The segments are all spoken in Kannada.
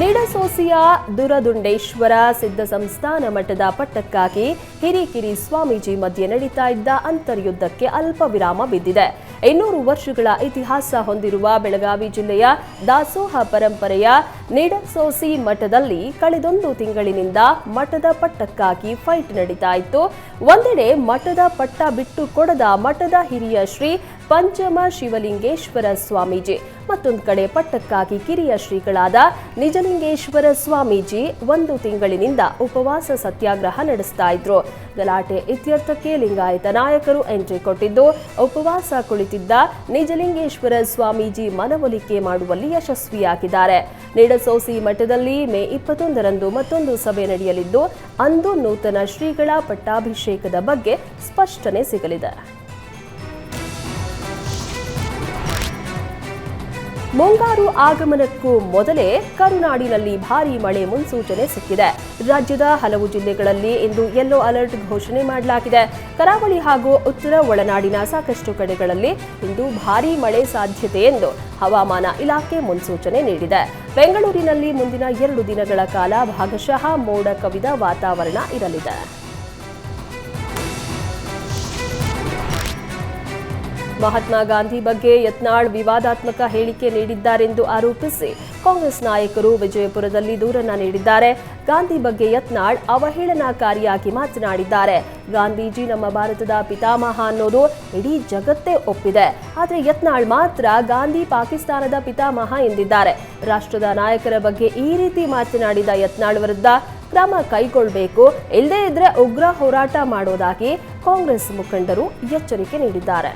ನಿಡಸೋಸಿಯ ದುರದುಂಡೇಶ್ವರ ಸಿದ್ಧ ಸಂಸ್ಥಾನ ಮಠದ ಪಟ್ಟಕ್ಕಾಗಿ ಹಿರಿಕಿರಿ ಸ್ವಾಮೀಜಿ ಮಧ್ಯೆ ನಡೀತಾ ಇದ್ದ ಅಂತರ್ಯುದ್ಧಕ್ಕೆ ಅಲ್ಪ ವಿರಾಮ ಬಿದ್ದಿದೆ. ಇನ್ನೂರು ವರ್ಷಗಳ ಇತಿಹಾಸ ಹೊಂದಿರುವ ಬೆಳಗಾವಿ ಜಿಲ್ಲೆಯ ದಾಸೋಹ ಪರಂಪರೆಯ ನಿಡಸೋಸಿ ಮಠದಲ್ಲಿ ಕಳೆದೊಂದು ತಿಂಗಳಿನಿಂದ ಮಠದ ಪಟ್ಟಕ್ಕಾಗಿ ಫೈಟ್ ನಡೀತಾ ಇತ್ತು. ಒಂದೆಡೆ ಮಠದ ಪಟ್ಟ ಬಿಟ್ಟು ಕೊಡದ ಮಠದ ಹಿರಿಯ ಶ್ರೀ ಪಂಚಮ ಶಿವಲಿಂಗೇಶ್ವರ ಸ್ವಾಮೀಜಿ. ಮತ್ತೊಂದು ಕಡೆ ಪಟ್ಟಕ್ಕಾಗಿ ಕಿರಿಯ ಶ್ರೀಗಳಾದ ನಿಜಲಿಂಗೇಶ್ವರ ಸ್ವಾಮೀಜಿ ಒಂದು ತಿಂಗಳಿನಿಂದ ಉಪವಾಸ ಸತ್ಯಾಗ್ರಹ ನಡೆಸ್ತಾ ಇದ್ರು. ಗಲಾಟೆ ಇತ್ಯರ್ಥಕ್ಕೆ ಲಿಂಗಾಯತ ನಾಯಕರು ಎಂಟ್ರಿ ಕೊಟ್ಟಿದ್ದು, ಉಪವಾಸ ಕುಳಿತಿದ್ದ ನಿಜಲಿಂಗೇಶ್ವರ ಸ್ವಾಮೀಜಿ ಮನವೊಲಿಕೆ ಮಾಡುವಲ್ಲಿ ಯಶಸ್ವಿಯಾಗಿದ್ದಾರೆ. ನಿಡಸೋಸಿ ಮಠದಲ್ಲಿ ಮೇ ಇಪ್ಪತ್ತೊಂದರಂದು ಮತ್ತೊಂದು ಸಭೆ ನಡೆಯಲಿದ್ದು, ಅಂದು ನೂತನ ಶ್ರೀಗಳ ಪಟ್ಟಾಭಿಷೇಕದ ಬಗ್ಗೆ ಸ್ಪಷ್ಟನೆ ಸಿಗಲಿದೆ. ಮುಂಗಾರು ಆಗಮನಕ್ಕೂ ಮೊದಲೇ ಕರುನಾಡಿನಲ್ಲಿ ಭಾರೀ ಮಳೆ ಮುನ್ಸೂಚನೆ ಸಿಕ್ಕಿದೆ. ರಾಜ್ಯದ ಹಲವು ಜಿಲ್ಲೆಗಳಲ್ಲಿ ಇಂದು ಯೆಲ್ಲೋ ಅಲರ್ಟ್ ಘೋಷಣೆ ಮಾಡಲಾಗಿದೆ. ಕರಾವಳಿ ಹಾಗೂ ಉತ್ತರ ಒಳನಾಡಿನ ಸಾಕಷ್ಟು ಕಡೆಗಳಲ್ಲಿ ಇಂದು ಭಾರೀ ಮಳೆ ಸಾಧ್ಯತೆ ಎಂದು ಹವಾಮಾನ ಇಲಾಖೆ ಮುನ್ಸೂಚನೆ ನೀಡಿದೆ. ಬೆಂಗಳೂರಿನಲ್ಲಿ ಮುಂದಿನ ಎರಡು ದಿನಗಳ ಕಾಲ ಭಾಗಶಃ ಮೋಡ ಕವಿದ ವಾತಾವರಣ ಇರಲಿದೆ. ಮಹಾತ್ಮ ಗಾಂಧಿ ಬಗ್ಗೆ ಯತ್ನಾಳ್ ವಿವಾದಾತ್ಮಕ ಹೇಳಿಕೆ ನೀಡಿದ್ದಾರೆಂದು ಆರೋಪಿಸಿ ಕಾಂಗ್ರೆಸ್ ನಾಯಕರು ವಿಜಯಪುರದಲ್ಲಿ ದೂರನ್ನ ನೀಡಿದ್ದಾರೆ. ಗಾಂಧಿ ಬಗ್ಗೆ ಯತ್ನಾಳ್ ಅವಹೇಳನಕಾರಿಯಾಗಿ ಮಾತನಾಡಿದ್ದಾರೆ. ಗಾಂಧೀಜಿ ನಮ್ಮ ಭಾರತದ ಪಿತಾಮಹ ಅನ್ನೋದು ಇಡೀ ಜಗತ್ತೇ ಒಪ್ಪಿದೆ. ಆದರೆ ಯತ್ನಾಳ್ ಮಾತ್ರ ಗಾಂಧಿ ಪಾಕಿಸ್ತಾನದ ಪಿತಾಮಹ ಎಂದಿದ್ದಾರೆ. ರಾಷ್ಟ್ರದ ನಾಯಕರ ಬಗ್ಗೆ ಈ ರೀತಿ ಮಾತನಾಡಿದ ಯತ್ನಾಳ್ ವಿರುದ್ಧ ಕ್ರಮ ಕೈಗೊಳ್ಳಬೇಕು ಇಲ್ಲದೇ ಇದ್ರೆ ಉಗ್ರ ಹೋರಾಟ ಮಾಡೋದಾಗಿ ಕಾಂಗ್ರೆಸ್ ಮುಖಂಡರು ಎಚ್ಚರಿಕೆ ನೀಡಿದ್ದಾರೆ.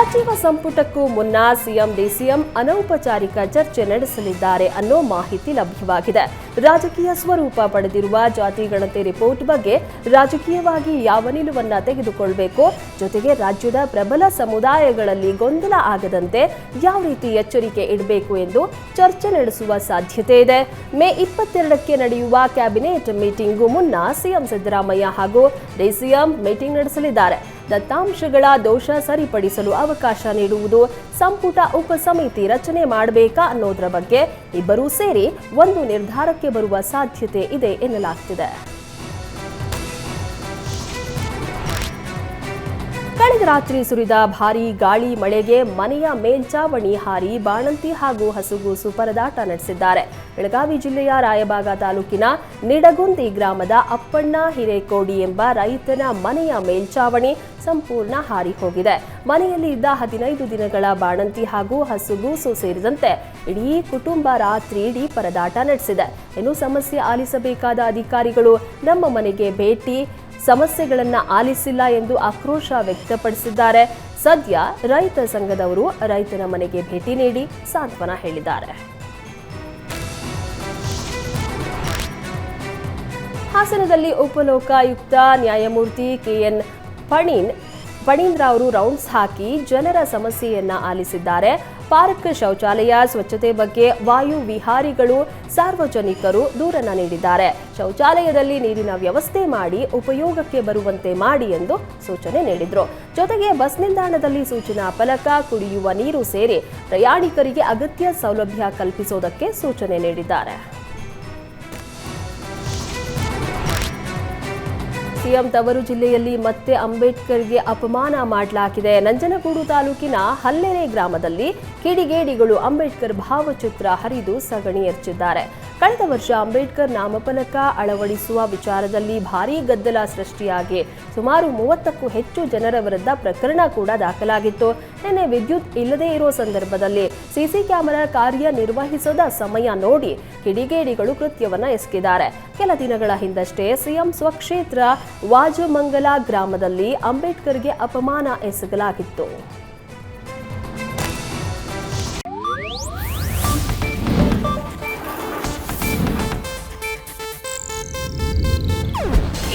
ಸಚಿವ ಸಂಪುಟಕ್ಕೂ ಮುನ್ನ ಸಿಎಂ ಡಿಸಿಎಂ ಅನೌಪಚಾರಿಕ ಚರ್ಚೆ ನಡೆಸಲಿದ್ದಾರೆ ಅನ್ನೋ ಮಾಹಿತಿ ಲಭ್ಯವಾಗಿದೆ. ರಾಜಕೀಯ ಸ್ವರೂಪ ಪಡೆದಿರುವ ಜಾತಿ ಗಣತಿ ರಿಪೋರ್ಟ್ ಬಗ್ಗೆ ರಾಜಕೀಯವಾಗಿ ಯಾವ ನಿಲುವನ್ನ ತೆಗೆದುಕೊಳ್ಬೇಕು? ಜೊತೆಗೆ ರಾಜ್ಯದ ಪ್ರಬಲ ಸಮುದಾಯಗಳಲ್ಲಿ ಗೊಂದಲ ಆಗದಂತೆ ಯಾವ ರೀತಿ ಎಚ್ಚರಿಕೆ ಇಡಬೇಕು ಎಂದು ಚರ್ಚೆ ನಡೆಸುವ ಸಾಧ್ಯತೆ ಇದೆ. ಮೇ ಇಪ್ಪತ್ತೆರಡಕ್ಕೆ ನಡೆಯುವ ಕ್ಯಾಬಿನೆಟ್ ಮೀಟಿಂಗ್ ಮುನ್ನ ಸಿಎಂ ಸಿದ್ದರಾಮಯ್ಯ ಹಾಗೂ ಡಿಸಿಎಂ ಮೀಟಿಂಗ್ ನಡೆಸಲಿದ್ದಾರೆ. ದತ್ತಾಂಶಗಳ ದೋಷ ಸರಿಪಡಿಸಲು ಅವಕಾಶ ನೀಡುವುದು ಸಂಪುಟ ಉಪಸಮಿತಿ ರಚನೆ ಮಾಡಬೇಕಾ ಅನ್ನೋದರ ಬಗ್ಗೆ ಇಬ್ಬರೂ ಸೇರಿ ಒಂದು ನಿರ್ಧಾರಕ್ಕೆ ಬರುವ ಸಾಧ್ಯತೆ ಇದೆ ಎನ್ನಲಾಗ್ತಿದೆ. ಕಳೆದ ರಾತ್ರಿ ಸುರಿದ ಭಾರೀ ಗಾಳಿ ಮಳೆಗೆ ಮನೆಯ ಮೇಲ್ಚಾವಣಿ ಹಾರಿ ಬಾಣಂತಿ ಹಾಗೂ ಹಸುಗೂಸು ಪರದಾಟ ನಡೆಸಿದ್ದಾರೆ. ಬೆಳಗಾವಿ ಜಿಲ್ಲೆಯ ರಾಯಬಾಗ ತಾಲೂಕಿನ ನಿಡಗುಂದಿ ಗ್ರಾಮದ ಅಪ್ಪಣ್ಣ ಹಿರೇಕೋಡಿ ಎಂಬ ರೈತನ ಮನೆಯ ಮೇಲ್ಚಾವಣಿ ಸಂಪೂರ್ಣ ಹಾರಿ ಹೋಗಿದೆ. ಮನೆಯಲ್ಲಿ ಇದ್ದ ಹದಿನೈದು ದಿನಗಳ ಬಾಣಂತಿ ಹಾಗೂ ಹಸುಗೂಸು ಸೇರಿದಂತೆ ಇಡೀ ಕುಟುಂಬ ರಾತ್ರಿ ಇಡೀ ಪರದಾಟ ನಡೆಸಿದೆ. ಇನ್ನು ಸಮಸ್ಯೆ ಆಲಿಸಬೇಕಾದ ಅಧಿಕಾರಿಗಳು ನಮ್ಮ ಮನೆಗೆ ಭೇಟಿ ಸಮಸ್ಯೆಗಳನ್ನ ಆಲಿಸಿಲ್ಲ ಎಂದು ಆಕ್ರೋಶ ವ್ಯಕ್ತಪಡಿಸಿದ್ದಾರೆ. ಸದ್ಯ ರೈತ ಸಂಘದವರು ರೈತನ ಮನೆಗೆ ಭೇಟಿ ನೀಡಿ ಸಾಂತ್ವನ ಹೇಳಿದ್ದಾರೆ. ಹಾಸನದಲ್ಲಿ ಉಪಲೋಕಾಯುಕ್ತ ನ್ಯಾಯಮೂರ್ತಿ ಕೆಎನ್ ಪಣೀನ್ ಪಣೀಂದ್ರ ಅವರು ರೌಂಡ್ಸ್ ಹಾಕಿ ಜನರ ಸಮಸ್ಯೆಯನ್ನ ಆಲಿಸಿದ್ದಾರೆ. ಪಾರ್ಕ್ ಶೌಚಾಲಯ ಸ್ವಚ್ಛತೆ ಬಗ್ಗೆ ವಾಯು ವಿಹಾರಿಗಳು, ಸಾರ್ವಜನಿಕರು ದೂರನ್ನ ನೀಡಿದ್ದಾರೆ. ಶೌಚಾಲಯದಲ್ಲಿ ನೀರಿನ ವ್ಯವಸ್ಥೆ ಮಾಡಿ, ಉಪಯೋಗಕ್ಕೆ ಬರುವಂತೆ ಮಾಡಿ ಎಂದು ಸೂಚನೆ ನೀಡಿದರು. ಜೊತೆಗೆ ಬಸ್ ನಿಲ್ದಾಣದಲ್ಲಿ ಸೂಚನಾ ಫಲಕ, ಕುಡಿಯುವ ನೀರು ಸೇರಿ ಪ್ರಯಾಣಿಕರಿಗೆ ಅಗತ್ಯ ಸೌಲಭ್ಯ ಕಲ್ಪಿಸುವುದಕ್ಕೆ ಸೂಚನೆ ನೀಡಿದ್ದಾರೆ. ಸಿಎಂ ತವರು ಜಿಲ್ಲೆಯಲ್ಲಿ ಮತ್ತೆ ಅಂಬೇಡ್ಕರ್ಗೆ ಅಪಮಾನ ಮಾಡಲಾಗಿದೆ. ನಂಜನಗೂಡು ತಾಲೂಕಿನ ಹಲ್ಲೆರೆ ಗ್ರಾಮದಲ್ಲಿ ಕಿಡಿಗೇಡಿಗಳು ಅಂಬೇಡ್ಕರ್ ಭಾವಚಿತ್ರ ಹರಿದು ಸಗಣಿ ಎರಚಿದ್ದಾರೆ. ಕಳೆದ ವರ್ಷ ಅಂಬೇಡ್ಕರ್ ನಾಮಫಲಕ ಅಳವಡಿಸುವ ವಿಚಾರದಲ್ಲಿ ಭಾರೀ ಗದ್ದಲ ಸೃಷ್ಟಿಯಾಗಿ ಸುಮಾರು ಮೂವತ್ತಕ್ಕೂ ಹೆಚ್ಚು ಜನರ ವಿರುದ್ಧ ಪ್ರಕರಣ ಕೂಡ ದಾಖಲಾಗಿತ್ತು. ನಿನ್ನೆ ವಿದ್ಯುತ್ ಇಲ್ಲದೇ ಇರೋ ಸಂದರ್ಭದಲ್ಲಿ ಸಿಸಿ ಕ್ಯಾಮೆರಾ ಕಾರ್ಯನಿರ್ವಹಿಸದ ಸಮಯ ನೋಡಿ ಕಿಡಿಗೇಡಿಗಳು ಕೃತ್ಯವನ್ನ ಎಸಗಿದ್ದಾರೆ. ಕೆಲ ದಿನಗಳ ಹಿಂದಷ್ಟೇ ಸಿಎಂ ಸ್ವಕ್ಷೇತ್ರ ವಾಜಮಂಗಲ ಗ್ರಾಮದಲ್ಲಿ ಅಂಬೇಡ್ಕರ್ಗೆ ಅಪಮಾನ ಎಸಗಲಾಗಿತ್ತು.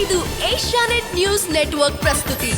ಇದು ಏಷ್ಯಾನೆಟ್ ನ್ಯೂಸ್ ನೆಟ್ವರ್ಕ್ ಪ್ರಸ್ತುತಿ.